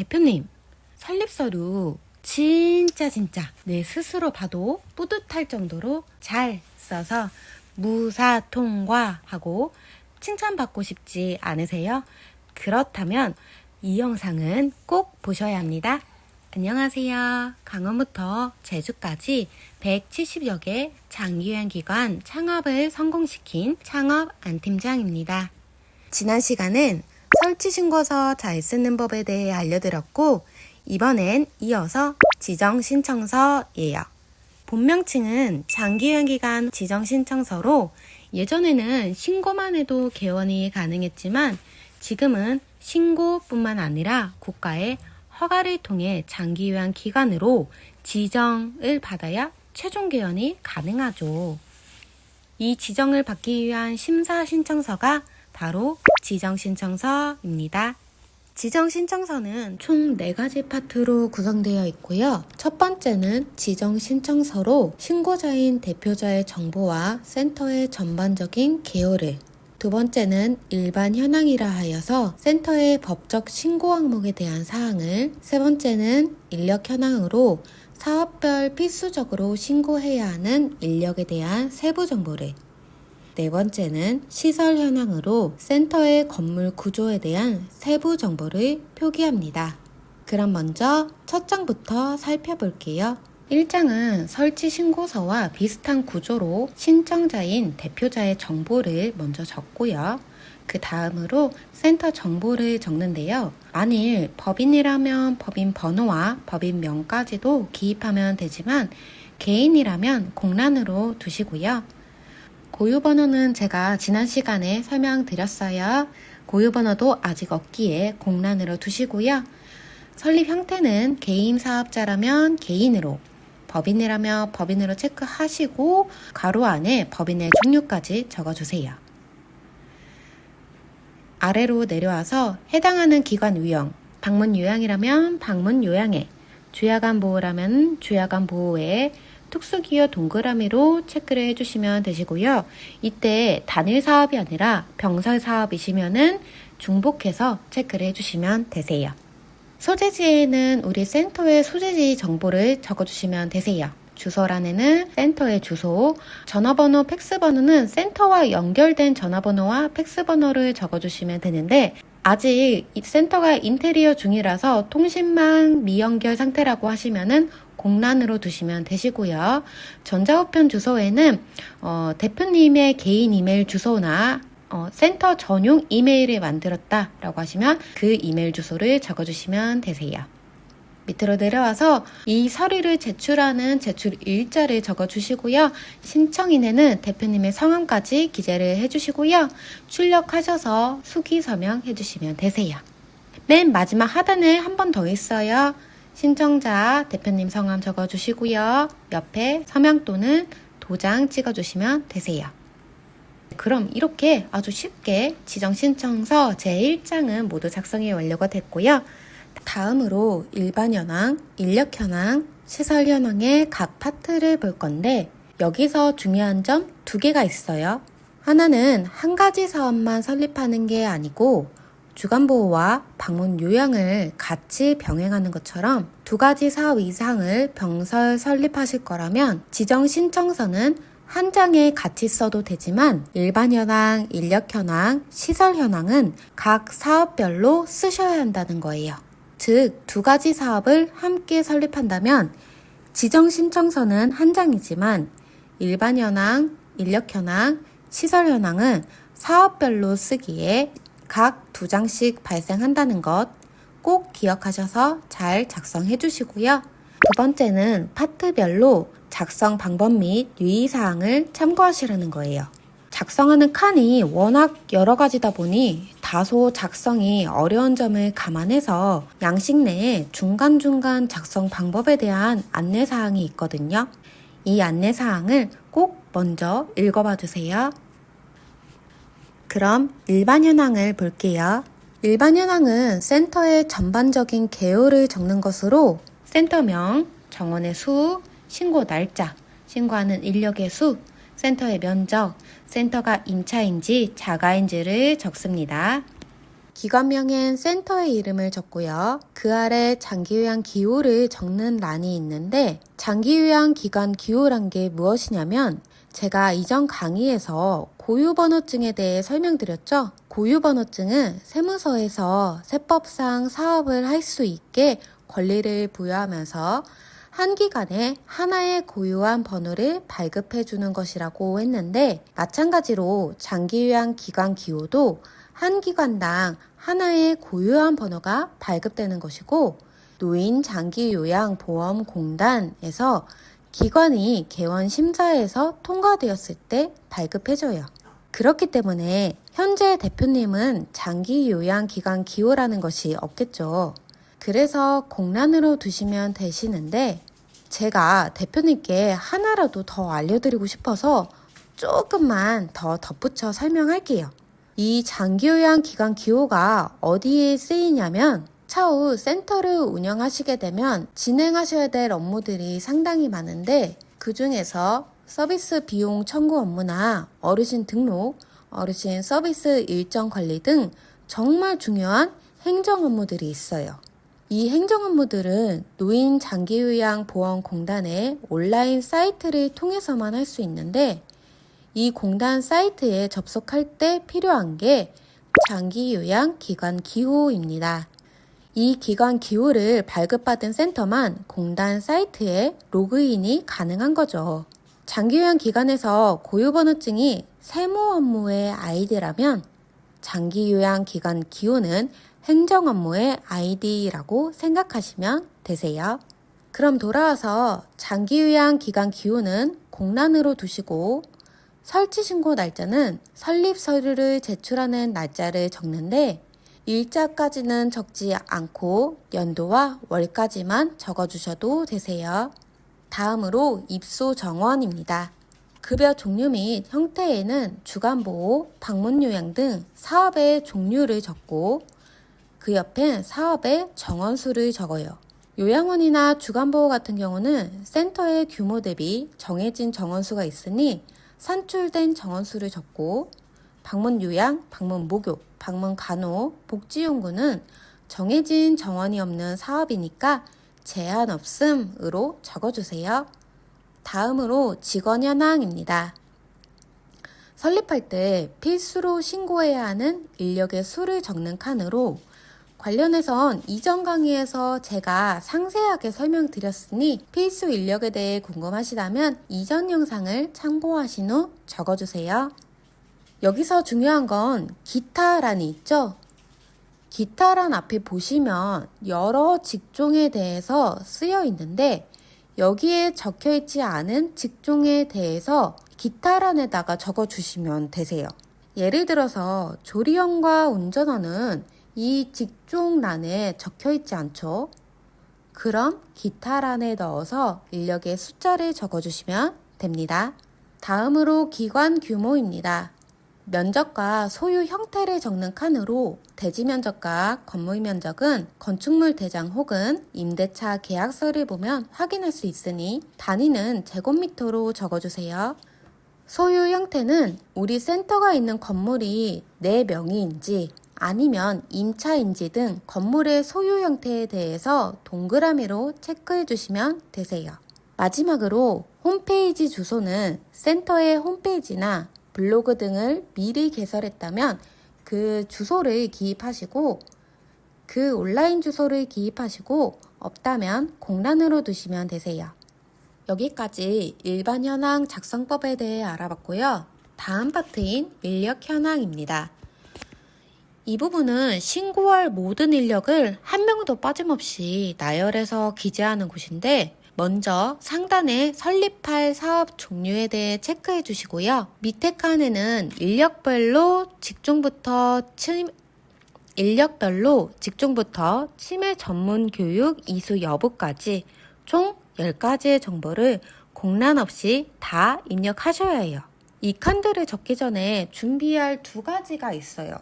대표님, 설립서류 진짜 진짜 내 스스로 봐도 뿌듯할 정도로 잘 써서 무사 통과하고 칭찬받고 싶지 않으세요? 그렇다면 이 영상은 꼭 보셔야 합니다. 안녕하세요. 강원부터 제주까지 170여 개 장기여행 기관 창업을 성공시킨 창업 안팀장입니다. 지난 시간은 설치 신고서 잘 쓰는 법에 대해 알려드렸고 이번엔 이어서 지정 신청서예요. 본명칭은 장기여행 기간 지정 신청서로 예전에는 신고만 해도 개원이 가능했지만 지금은 신고뿐만 아니라 국가의 허가를 통해 장기 요양 기관으로 지정을 받아야 최종 개원이 가능하죠. 이 지정을 받기 위한 심사 신청서가 바로 지정 신청서입니다. 지정 신청서는 총 4가지 파트로 구성되어 있고요. 첫 번째는 지정 신청서로 신고자인 대표자의 정보와 센터의 전반적인 개요를 두 번째는 일반 현황이라 하여서 센터의 법적 신고 항목에 대한 사항을 세 번째는 인력 현황으로 사업별 필수적으로 신고해야 하는 인력에 대한 세부 정보를 네 번째는 시설 현황으로 센터의 건물 구조에 대한 세부 정보를 표기합니다. 그럼 먼저 첫 장부터 살펴볼게요. 1장은 설치 신고서와 비슷한 구조로 신청자인 대표자의 정보를 먼저 적고요. 그 다음으로 센터 정보를 적는데요. 만일 법인이라면 법인 번호와 법인 명까지도 기입하면 되지만 개인이라면 공란으로 두시고요. 고유 번호는 제가 지난 시간에 설명드렸어요. 고유 번호도 아직 없기에 공란으로 두시고요. 설립 형태는 개인 사업자라면 개인으로, 법인이라면 법인으로 체크하시고 가로 안에 법인의 종류까지 적어주세요. 아래로 내려와서 해당하는 기관 유형, 방문 요양이라면 방문 요양에, 주야간 보호라면 주야간 보호에, 특수기여 동그라미로 체크를 해주시면 되시고요. 이때 단일 사업이 아니라 병설 사업이시면은 중복해서 체크를 해주시면 되세요. 소재지에는 우리 센터의 소재지 정보를 적어주시면 되세요. 주소란에는 센터의 주소, 전화번호, 팩스번호는 센터와 연결된 전화번호와 팩스번호를 적어주시면 되는데 아직 이 센터가 인테리어 중이라서 통신망 미연결 상태라고 하시면은 공란으로 두시면 되시고요. 전자우편 주소에는 어, 대표님의 개인 이메일 주소나 어, 센터 전용 이메일을 만들었다라고 하시면 그 이메일 주소를 적어주시면 되세요. 밑으로 내려와서 이 서류를 제출하는 제출 일자를 적어주시고요. 신청인에는 대표님의 성함까지 기재를 해주시고요. 출력하셔서 수기 서명 해주시면 되세요. 맨 마지막 하단에 한 번 더 있어요. 신청자 대표님 성함 적어주시고요. 옆에 서명 또는 도장 찍어주시면 되세요. 그럼 이렇게 아주 쉽게 지정 신청서 제1장은 모두 작성이 완료가 됐고요. 다음으로 일반 현황, 인력 현황, 시설 현황의 각 파트를 볼 건데 여기서 중요한 점 두 개가 있어요. 하나는 한 가지 사업만 설립하는 게 아니고 주간보호와 방문 요양을 같이 병행하는 것처럼 두 가지 사업 이상을 병설 설립하실 거라면 지정 신청서는 한 장에 같이 써도 되지만 일반 현황, 인력 현황, 시설 현황은 각 사업별로 쓰셔야 한다는 거예요. 즉, 두 가지 사업을 함께 설립한다면 지정 신청서는 한 장이지만 일반 현황, 인력 현황, 시설 현황은 사업별로 쓰기에 각 두 장씩 발생한다는 것 꼭 기억하셔서 잘 작성해 주시고요. 두 번째는 파트별로 작성 방법 및 유의사항을 참고하시라는 거예요. 작성하는 칸이 워낙 여러 가지다 보니 다소 작성이 어려운 점을 감안해서 양식 내에 중간중간 작성 방법에 대한 안내사항이 있거든요. 이 안내사항을 꼭 먼저 읽어봐 주세요. 그럼 일반 현황을 볼게요. 일반 현황은 센터의 전반적인 개요를 적는 것으로 센터명, 정원의 수, 신고 날짜, 신고하는 인력의 수, 센터의 면적, 센터가 임차인지 자가인지를 적습니다. 기관명엔 센터의 이름을 적고요. 그 아래 장기요양 기호를 적는 란이 있는데 장기요양 기관 기호란 게 무엇이냐면 제가 이전 강의에서 고유번호증에 대해 설명드렸죠. 고유번호증은 세무서에서 세법상 사업을 할 수 있게 권리를 부여하면서 한 기관에 하나의 고유한 번호를 발급해 주는 것이라고 했는데 마찬가지로 장기요양 기관 기호도 한 기관당 하나의 고유한 번호가 발급되는 것이고 노인 장기요양보험공단에서 기관이 개원 심사에서 통과되었을 때 발급해줘요. 그렇기 때문에 현재 대표님은 장기 요양기관 기호라는 것이 없겠죠. 그래서 공란으로 두시면 되시는데 제가 대표님께 하나라도 더 알려드리고 싶어서 조금만 더 덧붙여 설명할게요. 이 장기 요양 기관 기호가 어디에 쓰이냐면 차후 센터를 운영하시게 되면 진행하셔야 될 업무들이 상당히 많은데 그 중에서 서비스 비용 청구 업무나 어르신 등록, 어르신 서비스 일정 관리 등 정말 중요한 행정 업무들이 있어요. 이 행정 업무들은 노인 장기요양 보험공단의 온라인 사이트를 통해서만 할 수 있는데 이 공단 사이트에 접속할 때 필요한 게 장기요양 기관 기호입니다. 이 기관 기호를 발급받은 센터만 공단 사이트에 로그인이 가능한 거죠. 장기요양 기관에서 고유번호증이 세무 업무의 아이디라면 장기요양 기관 기호는 행정 업무의 아이디라고 생각하시면 되세요. 그럼 돌아와서 장기요양 기관 기호는 공란으로 두시고 설치 신고 날짜는 설립 서류를 제출하는 날짜를 적는데 일자까지는 적지 않고 연도와 월까지만 적어주셔도 되세요. 다음으로 입소 정원입니다. 급여 종류 및 형태에는 주간보호, 방문요양 등 사업의 종류를 적고 그 옆엔 사업의 정원수를 적어요. 요양원이나 주간보호 같은 경우는 센터의 규모 대비 정해진 정원수가 있으니 산출된 정원수를 적고 방문 요양, 방문 목욕, 방문 간호, 복지용구는 정해진 정원이 없는 사업이니까 제한 없음으로 적어주세요. 다음으로 직원 현황입니다. 설립할 때 필수로 신고해야 하는 인력의 수를 적는 칸으로 관련해선 이전 강의에서 제가 상세하게 설명드렸으니 필수 인력에 대해 궁금하시다면 이전 영상을 참고하신 후 적어주세요. 여기서 중요한 건 기타란이 있죠? 기타란 앞에 보시면 여러 직종에 대해서 쓰여 있는데 여기에 적혀 있지 않은 직종에 대해서 기타란에다가 적어 주시면 되세요. 예를 들어서 조리원과 운전원은 이 직종란에 적혀 있지 않죠? 그럼 기타란에 넣어서 인력의 숫자를 적어 주시면 됩니다. 다음으로 기관 규모입니다. 면적과 소유 형태를 적는 칸으로 대지 면적과 건물 면적은 건축물 대장 혹은 임대차 계약서를 보면 확인할 수 있으니 단위는 제곱미터로 적어주세요. 소유 형태는 우리 센터가 있는 건물이 내 명의인지 아니면 임차인지 등 건물의 소유 형태에 대해서 동그라미로 체크해 주시면 되세요. 마지막으로 홈페이지 주소는 센터의 홈페이지나 블로그 등을 미리 개설했다면 그 주소를 기입하시고 그 온라인 주소를 기입하시고 없다면 공란으로 두시면 되세요. 여기까지 일반 현황 작성법에 대해 알아봤고요. 다음 파트인 인력 현황입니다. 이 부분은 신고할 모든 인력을 한 명도 빠짐없이 나열해서 기재하는 곳인데 먼저 상단에 설립할 사업 종류에 대해 체크해 주시고요. 밑에 칸에는 인력별로 직종부터 침, 인력별로 직종부터 치매 전문 교육 이수 여부까지 총 10가지의 정보를 공란 없이 다 입력하셔야 해요. 이 칸들을 적기 전에 준비할 두 가지가 있어요.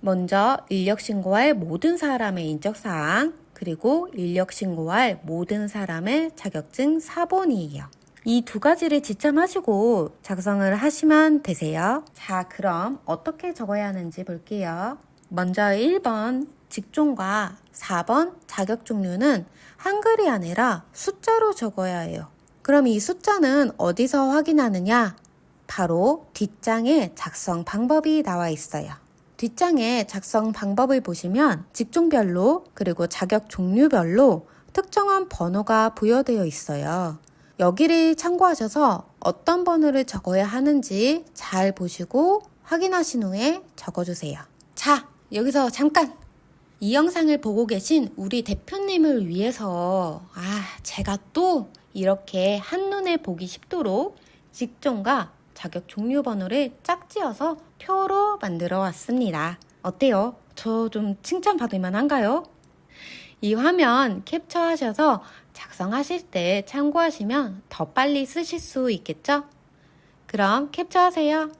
먼저 인력 신고할 모든 사람의 인적 사항, 그리고 인력 신고할 모든 사람의 자격증 사본이에요. 이 두 가지를 지참하시고 작성을 하시면 되세요. 자, 그럼 어떻게 적어야 하는지 볼게요. 먼저 1번 직종과 4번 자격 종류는 한글이 아니라 숫자로 적어야 해요. 그럼 이 숫자는 어디서 확인하느냐? 바로 뒷장에 작성 방법이 나와 있어요. 뒷장에 작성 방법을 보시면 직종별로 그리고 자격 종류별로 특정한 번호가 부여되어 있어요. 여기를 참고하셔서 어떤 번호를 적어야 하는지 잘 보시고 확인하신 후에 적어주세요. 자, 여기서 잠깐! 이 영상을 보고 계신 우리 대표님을 위해서, 아, 제가 또 이렇게 한눈에 보기 쉽도록 직종과 자격 종류 번호를 짝지어서 표로 만들어 왔습니다. 어때요? 저 좀 칭찬받을 만한가요? 이 화면 캡처하셔서 작성하실 때 참고하시면 더 빨리 쓰실 수 있겠죠? 그럼 캡처하세요.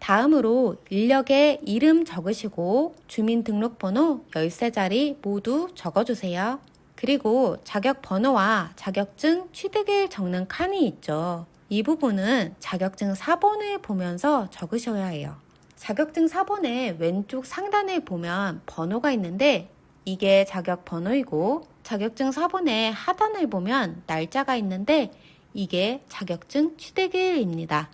다음으로 인력의 이름 적으시고 주민등록번호 13자리 모두 적어주세요. 그리고 자격 번호와 자격증 취득일 적는 칸이 있죠. 이 부분은 자격증 사본을 보면서 적으셔야 해요. 자격증 사본의 왼쪽 상단에 보면 번호가 있는데 이게 자격 번호이고 자격증 사본의 하단을 보면 날짜가 있는데 이게 자격증 취득일입니다.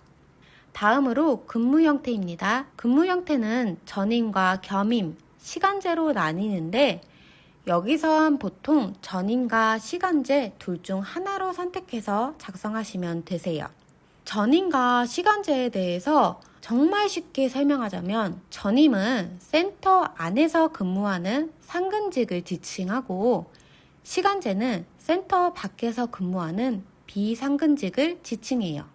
다음으로 근무 형태입니다. 근무 형태는 전임과 겸임, 시간제로 나뉘는데 여기선 보통 전임과 시간제 둘 중 하나로 선택해서 작성하시면 되세요. 전임과 시간제에 대해서 정말 쉽게 설명하자면 전임은 센터 안에서 근무하는 상근직을 지칭하고 시간제는 센터 밖에서 근무하는 비상근직을 지칭해요.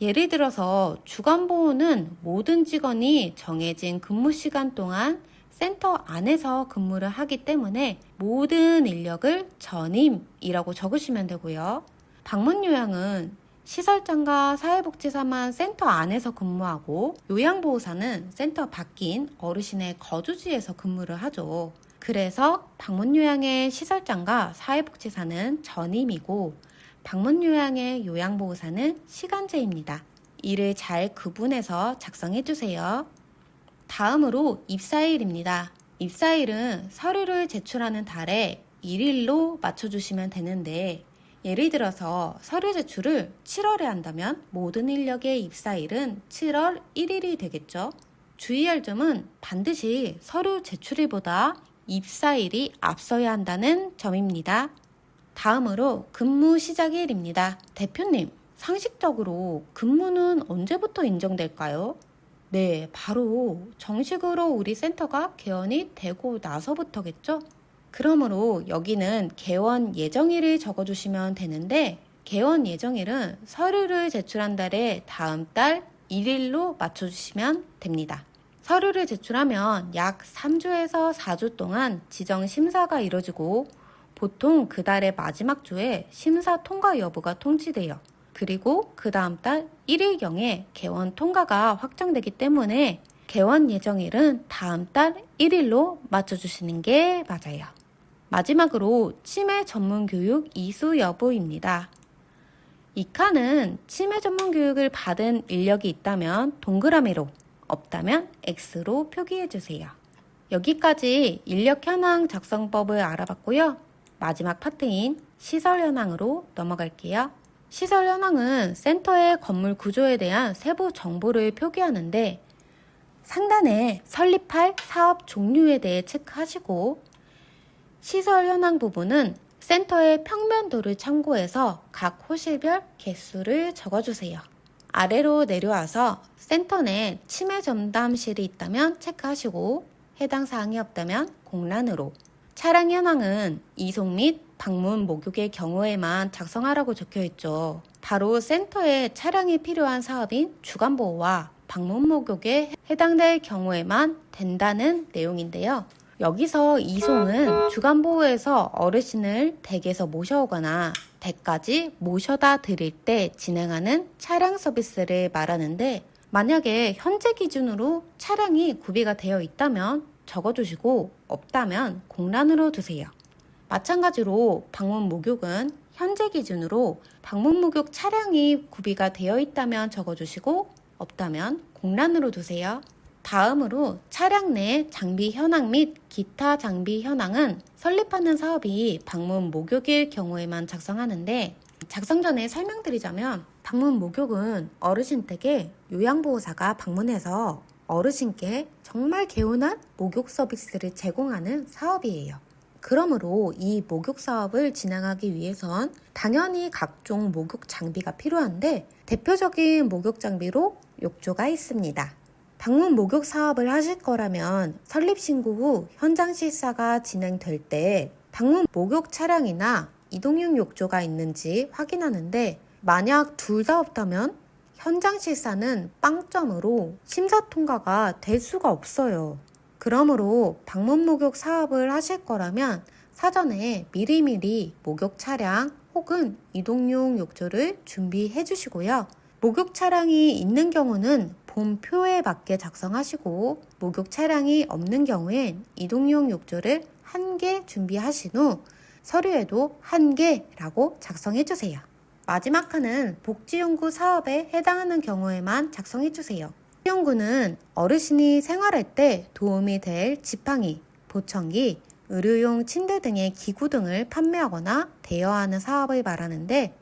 예를 들어서 주간보호는 모든 직원이 정해진 근무 시간 동안 센터 안에서 근무를 하기 때문에 모든 인력을 전임이라고 적으시면 되고요. 방문 요양은 시설장과 사회복지사만 센터 안에서 근무하고 요양보호사는 센터 밖인 어르신의 거주지에서 근무를 하죠. 그래서 방문 요양의 시설장과 사회복지사는 전임이고 방문 요양의 요양보호사는 시간제입니다. 이를 잘 구분해서 작성해 주세요. 다음으로 입사일입니다. 입사일은 서류를 제출하는 달에 1일로 맞춰주시면 되는데 예를 들어서 서류 제출을 7월에 한다면 모든 인력의 입사일은 7월 1일이 되겠죠. 주의할 점은 반드시 서류 제출일보다 입사일이 앞서야 한다는 점입니다. 다음으로 근무 시작일입니다. 대표님, 상식적으로 근무는 언제부터 인정될까요? 네, 바로 정식으로 우리 센터가 개원이 되고 나서부터겠죠? 그러므로 여기는 개원 예정일을 적어주시면 되는데 개원 예정일은 서류를 제출한 달에 다음 달 1일로 맞춰주시면 됩니다. 서류를 제출하면 약 3주에서 4주 동안 지정 심사가 이뤄지고 보통 그 달의 마지막 주에 심사 통과 여부가 통지돼요. 그리고 그 다음 달 1일경에 개원 통과가 확정되기 때문에 개원 예정일은 다음 달 1일로 맞춰주시는 게 맞아요. 마지막으로 치매 전문 교육 이수 여부입니다. 이 칸은 치매 전문 교육을 받은 인력이 있다면 동그라미로, 없다면 X로 표기해 주세요. 여기까지 인력 현황 작성법을 알아봤고요. 마지막 파트인 시설 현황으로 넘어갈게요. 시설 현황은 센터의 건물 구조에 대한 세부 정보를 표기하는데 상단에 설립할 사업 종류에 대해 체크하시고 시설 현황 부분은 센터의 평면도를 참고해서 각 호실별 개수를 적어주세요. 아래로 내려와서 센터 내 치매 전담실이 있다면 체크하시고 해당 사항이 없다면 공란으로 차량 현황은 이송 및 방문 목욕의 경우에만 작성하라고 적혀 있죠. 바로 센터에 차량이 필요한 사업인 주간 보호와 방문 목욕에 해당될 경우에만 된다는 내용인데요. 여기서 이송은 주간보호에서 어르신을 댁에서 모셔오거나 댁까지 모셔다 드릴 때 진행하는 차량 서비스를 말하는데 만약에 현재 기준으로 차량이 구비가 되어 있다면 적어주시고 없다면 공란으로 두세요. 마찬가지로 방문 목욕은 현재 기준으로 방문 목욕 차량이 구비가 되어 있다면 적어주시고 없다면 공란으로 두세요. 다음으로 차량 내 장비 현황 및 기타 장비 현황은 설립하는 사업이 방문 목욕일 경우에만 작성하는데 작성 전에 설명드리자면 방문 목욕은 어르신 댁에 요양보호사가 방문해서 어르신께 정말 개운한 목욕 서비스를 제공하는 사업이에요. 그러므로 이 목욕 사업을 진행하기 위해선 당연히 각종 목욕 장비가 필요한데 대표적인 목욕 장비로 욕조가 있습니다. 방문 목욕 사업을 하실 거라면 설립 신고 후 현장 실사가 진행될 때 방문 목욕 차량이나 이동용 욕조가 있는지 확인하는데 만약 둘 다 없다면 현장 실사는 빵점으로 심사 통과가 될 수가 없어요. 그러므로 방문 목욕 사업을 하실 거라면 사전에 미리미리 목욕 차량 혹은 이동용 욕조를 준비해 주시고요. 목욕 차량이 있는 경우는 본표에 맞게 작성하시고 목욕 차량이 없는 경우엔 이동용 욕조를 한 개 준비하신 후 서류에도 한 개라고 작성해 주세요. 마지막 칸은 복지연구 사업에 해당하는 경우에만 작성해 주세요. 연구는 어르신이 생활할 때 도움이 될 지팡이, 보청기, 의료용 침대 등의 기구 등을 판매하거나 대여하는 사업을 말하는데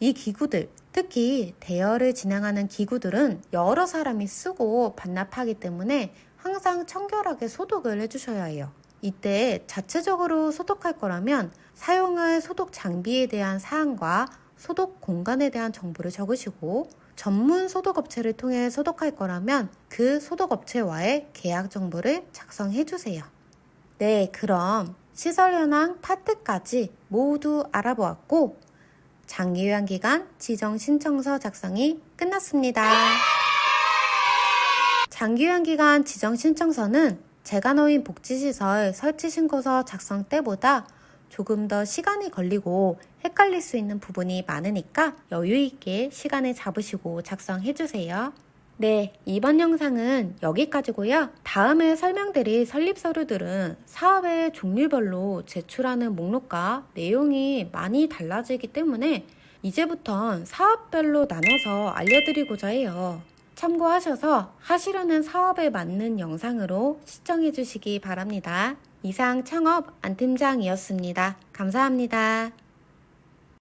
이 기구들, 특히 대여를 진행하는 기구들은 여러 사람이 쓰고 반납하기 때문에 항상 청결하게 소독을 해주셔야 해요. 이때 자체적으로 소독할 거라면 사용할 소독 장비에 대한 사항과 소독 공간에 대한 정보를 적으시고 전문 소독업체를 통해 소독할 거라면 그 소독업체와의 계약 정보를 작성해 주세요. 네, 그럼 시설 현황 파트까지 모두 알아보았고 장기 요양 기간 지정 신청서 작성이 끝났습니다. 장기 요양 기간 지정 신청서는 재간호인 복지시설 설치 신고서 작성 때보다 조금 더 시간이 걸리고 헷갈릴 수 있는 부분이 많으니까 여유 있게 시간을 잡으시고 작성해 주세요. 네, 이번 영상은 여기까지고요. 다음에 설명드릴 설립 서류들은 사업의 종류별로 제출하는 목록과 내용이 많이 달라지기 때문에 이제부턴 사업별로 나눠서 알려드리고자 해요. 참고하셔서 하시려는 사업에 맞는 영상으로 시청해 주시기 바랍니다. 이상 창업 안 팀장이었습니다. 감사합니다.